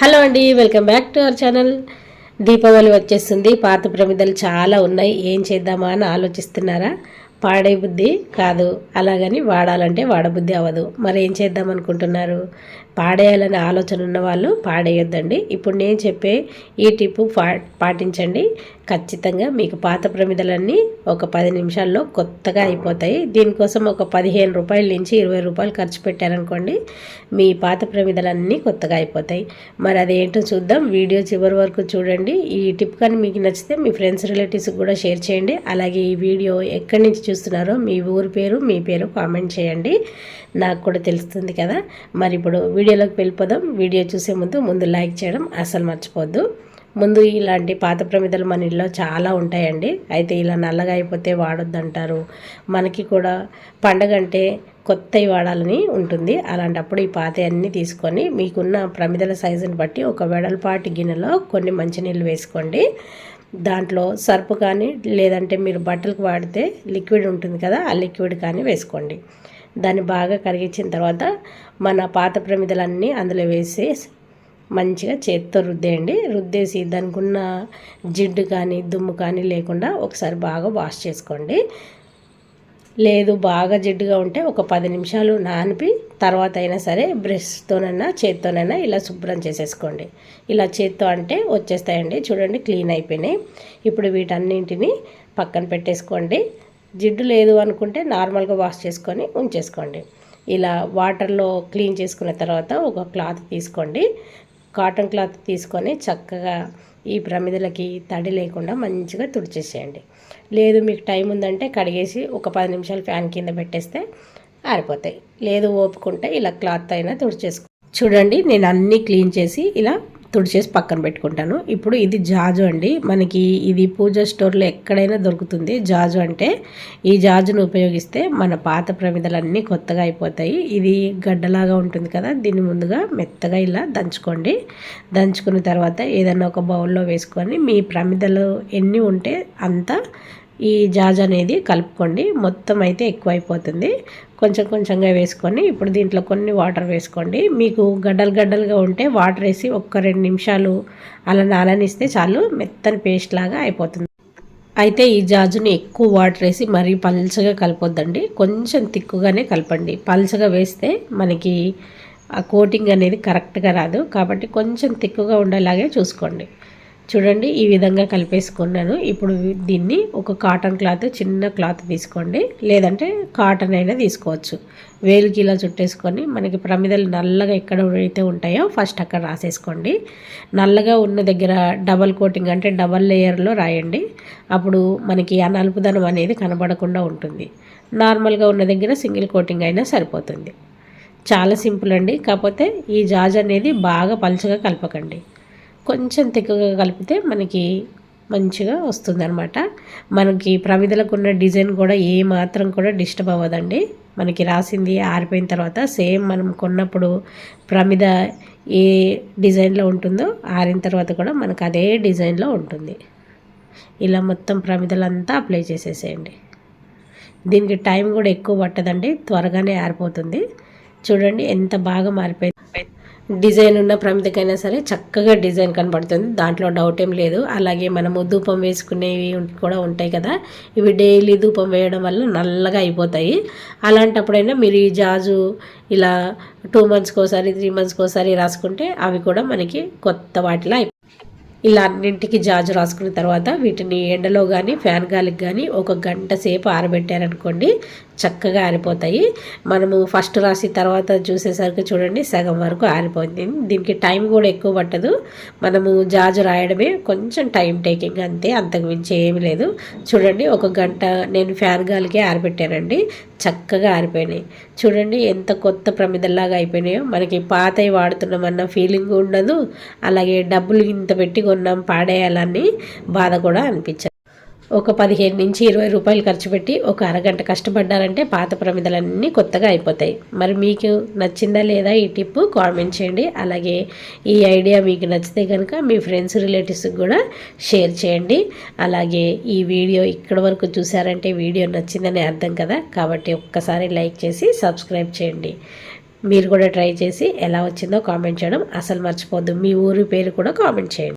Hello అండి welcome back to our channel. Deepavali వచ్చేస్తుంది పాత ప్రమిదలు చాలా ఉన్నాయి ఏం చేద్దామా అని ఆలోచిస్తున్నారా? పాడే బుద్ధి కాదు అలాగని వాడాలంటే వాడబుద్ధి అవ్వదు. మరి ఏం చేద్దాం అనుకుంటున్నారు? పాడేయాలనే ఆలోచన ఉన్న వాళ్ళు పాడేయొద్దండి. ఇప్పుడు నేను చెప్పే ఈ టిప్పు పా పాటించండి. ఖచ్చితంగా మీకు పాత ప్రమిదలన్నీ ఒక పది నిమిషాల్లో కొత్తగా అయిపోతాయి. దీనికోసం ఒక పదిహేను రూపాయల నుంచి ఇరవై రూపాయలు ఖర్చు పెట్టారనుకోండి మీ పాత ప్రమిదలన్నీ కొత్తగా అయిపోతాయి. మరి అదేంటో చూద్దాం. వీడియో చివరి వరకు చూడండి. ఈ టిప్ కానీ మీకు నచ్చితే మీ ఫ్రెండ్స్ రిలేటివ్స్కి కూడా షేర్ చేయండి. అలాగే ఈ వీడియో ఎక్కడి నుంచి చూస్తున్నారో మీ ఊరి పేరు మీ పేరు కామెంట్ చేయండి. నాకు కూడా తెలుస్తుంది కదా. మరి ఇప్పుడు వీడియోలోకి వెళ్ళిపోదాం. వీడియో చూసే ముందు ముందు లైక్ చేయడం అసలు మర్చిపోద్దు. ముందు ఇలాంటి పాత ప్రమిదలు మన ఇళ్ళలో చాలా ఉంటాయండి. అయితే ఇలా నల్లగా అయిపోతే వాడొద్దంటారు. మనకి కూడా పండగ అంటే కొత్తవి వాడాలని ఉంటుంది. అలాంటప్పుడు ఈ పాత అన్నీ తీసుకొని మీకున్న ప్రమిదల సైజుని బట్టి ఒక వెడల్పాటి గిన్నెలో కొన్ని మంచినీళ్ళు వేసుకోండి. దాంట్లో సర్పు కానీ లేదంటే మీరు బట్టలకు వాడితే లిక్విడ్ ఉంటుంది కదా ఆ లిక్విడ్ కానీ వేసుకోండి. దాన్ని బాగా కరిగించిన తర్వాత మన పాత ప్రమిదలన్నీ అందులో వేసి మంచిగా చేత్తో రుద్దేయండి. రుద్దేసి దానికి ఉన్న జిడ్డు కానీ దుమ్ము కానీ లేకుండా ఒకసారి బాగా వాష్ చేసుకోండి. లేదు బాగా జిడ్డుగా ఉంటే ఒక పది నిమిషాలు నానిపి తర్వాత అయినా సరే బ్రష్తోనైనా చేత్తోనైనా ఇలా శుభ్రం చేసేసుకోండి. ఇలా చేత్తో అంటే వచ్చేస్తాయండి. చూడండి క్లీన్ అయిపోయినాయి. ఇప్పుడు వీటన్నింటినీ పక్కన పెట్టేసుకోండి. జిడ్డు లేదు అనుకుంటే నార్మల్గా వాష్ చేసుకొని ఉంచేసుకోండి. ఇలా వాటర్లో క్లీన్ చేసుకున్న తర్వాత ఒక క్లాత్ తీసుకోండి. కాటన్ క్లాత్ తీసుకొని చక్కగా ఈ ప్రమిదలకి తడి లేకుండా మంచిగా తుడిచేసేయండి. లేదు మీకు టైం ఉందంటే కడిగేసి ఒక పది నిమిషాలు ఫ్యాన్ కింద పెట్టేస్తే ఆరిపోతాయి. లేదు ఓపుకుంటే ఇలా క్లాత్ అయినా తుడిచేసుకో. చూడండి నేను అన్నీ క్లీన్ చేసి ఇలా తుడిచేసి పక్కన పెట్టుకుంటాను. ఇప్పుడు ఇది జాజు అండి. మనకి ఇది పూజ స్టోర్లో ఎక్కడైనా దొరుకుతుంది. జాజు అంటే ఈ జాజును ఉపయోగిస్తే మన పాత ప్రమిదలన్నీ కొత్తగా అయిపోతాయి. ఇది గడ్డలాగా ఉంటుంది కదా దీన్ని ముందుగా మెత్తగా ఇలా దంచుకోండి. దంచుకున్న తర్వాత ఏదైనా ఒక బౌల్లో వేసుకొని మీ ప్రమిదలు ఎన్ని ఉంటే అంత ఈ జాజ్ అనేది కలుపుకోండి. మొత్తం అయితే ఎక్కువ అయిపోతుంది కొంచెం కొంచెంగా వేసుకొని ఇప్పుడు దీంట్లో కొన్ని వాటర్ వేసుకోండి. మీకు గడ్డలు గడ్డలుగా ఉంటే వాటర్ వేసి ఒక్క రెండు నిమిషాలు అలా నాననిస్తే చాలు మెత్తని పేస్ట్ లాగా అయిపోతుంది. అయితే ఈ జాజుని ఎక్కువ వాటర్ వేసి మరీ పల్చగా కలపొద్దండి. కొంచెం తిక్కుగానే కలపండి. పల్చగా వేస్తే మనకి ఆ కోటింగ్ అనేది కరెక్ట్గా రాదు. కాబట్టి కొంచెం తిక్కుగా ఉండేలాగే చూసుకోండి. చూడండి ఈ విధంగా కలిపేసుకున్నాను. ఇప్పుడు దీన్ని ఒక కాటన్ క్లాత్ చిన్న క్లాత్ తీసుకోండి. లేదంటే కాటన్ అయినా తీసుకోవచ్చు. వేలుకి ఇలా చుట్టేసుకొని మనకి ప్రమిదలు నల్లగా ఎక్కడ అయితే ఉంటాయో ఫస్ట్ అక్కడ రాసేసుకోండి. నల్లగా ఉన్న దగ్గర డబల్ కోటింగ్ అంటే డబల్ లేయర్లో రాయండి. అప్పుడు మనకి ఆ నలుపుదనం అనేది కనబడకుండా ఉంటుంది. నార్మల్గా ఉన్న దగ్గర సింగిల్ కోటింగ్ అయినా సరిపోతుంది. చాలా సింపుల్ అండి. కాకపోతే ఈ జాజ్ అనేది బాగా పలుచగా కలపకండి. కొంచెం తిక్కగా కలిపితే మనకి మంచిగా వస్తుందన్నమాట. మనకి ప్రమిదలకు ఉన్న డిజైన్ కూడా ఏ మాత్రం కూడా డిస్టర్బ్ అవ్వదండి. మనకి రాసింది ఆరిపోయిన తర్వాత సేమ్ మనం కొన్నప్పుడు ప్రమిద ఏ డిజైన్లో ఉంటుందో ఆరిన తర్వాత కూడా మనకు అదే డిజైన్లో ఉంటుంది. ఇలా మొత్తం ప్రమిదలంతా అప్లై చేసేసేయండి. దీనికి టైం కూడా ఎక్కువ పట్టదండి. త్వరగానే ఆరిపోతుంది. చూడండి ఎంత బాగా మారిపోయింది. డిజైన్ ఉన్న ప్రమిదకైనా సరే చక్కగా డిజైన్ కనబడుతుంది. దాంట్లో డౌట్ ఏం లేదు. అలాగే మనము ధూపం వేసుకునేవి కూడా ఉంటాయి కదా. ఇవి డైలీ ధూపం వేయడం వల్ల నల్లగా అయిపోతాయి. అలాంటప్పుడైనా మీరు ఈ జాజు ఇలా టూ మంత్స్కి ఒకసారి త్రీ మంత్స్కి ఒకసారి రాసుకుంటే అవి కూడా మనకి కొత్త వాటిలో ఇలా అన్నింటికి జాజు రాసుకున్న తర్వాత వీటిని ఎండలో కానీ ఫ్యాన్ గాలికి కానీ ఒక గంట సేపు ఆరబెట్టారనుకోండి చక్కగా ఆరిపోతాయి. మనము ఫస్ట్ రాసి తర్వాత చూసేసరికి చూడండి సగం వరకు ఆరిపోయింది. దీనికి టైం కూడా ఎక్కువ పట్టదు. మనము జాజు రాయడమే కొంచెం టైం టేకింగ్ అంతే అంతకు మించి ఏమీ లేదు. చూడండి ఒక గంట నేను ఫ్యాన్ గాలికే ఆరిపెట్టానండి. చక్కగా ఆరిపోయినాయి. చూడండి ఎంత కొత్త ప్రమిదల్లాగా అయిపోయినాయో. మనకి పాతవి వాడుతున్నామన్న ఫీలింగ్ ఉండదు. అలాగే డబ్బులు ఇంత పెట్టి కొన్నాం పాడేయాలని బాధ కూడా అనిపించదు. ఒక పదిహేను నుంచి ఇరవై రూపాయలు ఖర్చు పెట్టి ఒక అరగంట కష్టపడ్డారంటే పాత ప్రమిదలన్నీ కొత్తగా అయిపోతాయి. మరి మీకు నచ్చిందా లేదా ఈ టిప్ కామెంట్ చేయండి. అలాగే ఈ ఐడియా మీకు నచ్చితే కనుక మీ ఫ్రెండ్స్ రిలేటివ్స్కి కూడా షేర్ చేయండి. అలాగే ఈ వీడియో ఇక్కడ వరకు చూసారంటే వీడియో నచ్చిందని అర్థం కదా. కాబట్టి ఒక్కసారి లైక్ చేసి సబ్స్క్రైబ్ చేయండి. మీరు కూడా ట్రై చేసి ఎలా వచ్చిందో కామెంట్ చేయడం అసలు మర్చిపోద్దు మీ ఊరి పేరు కూడా కామెంట్ చేయండి.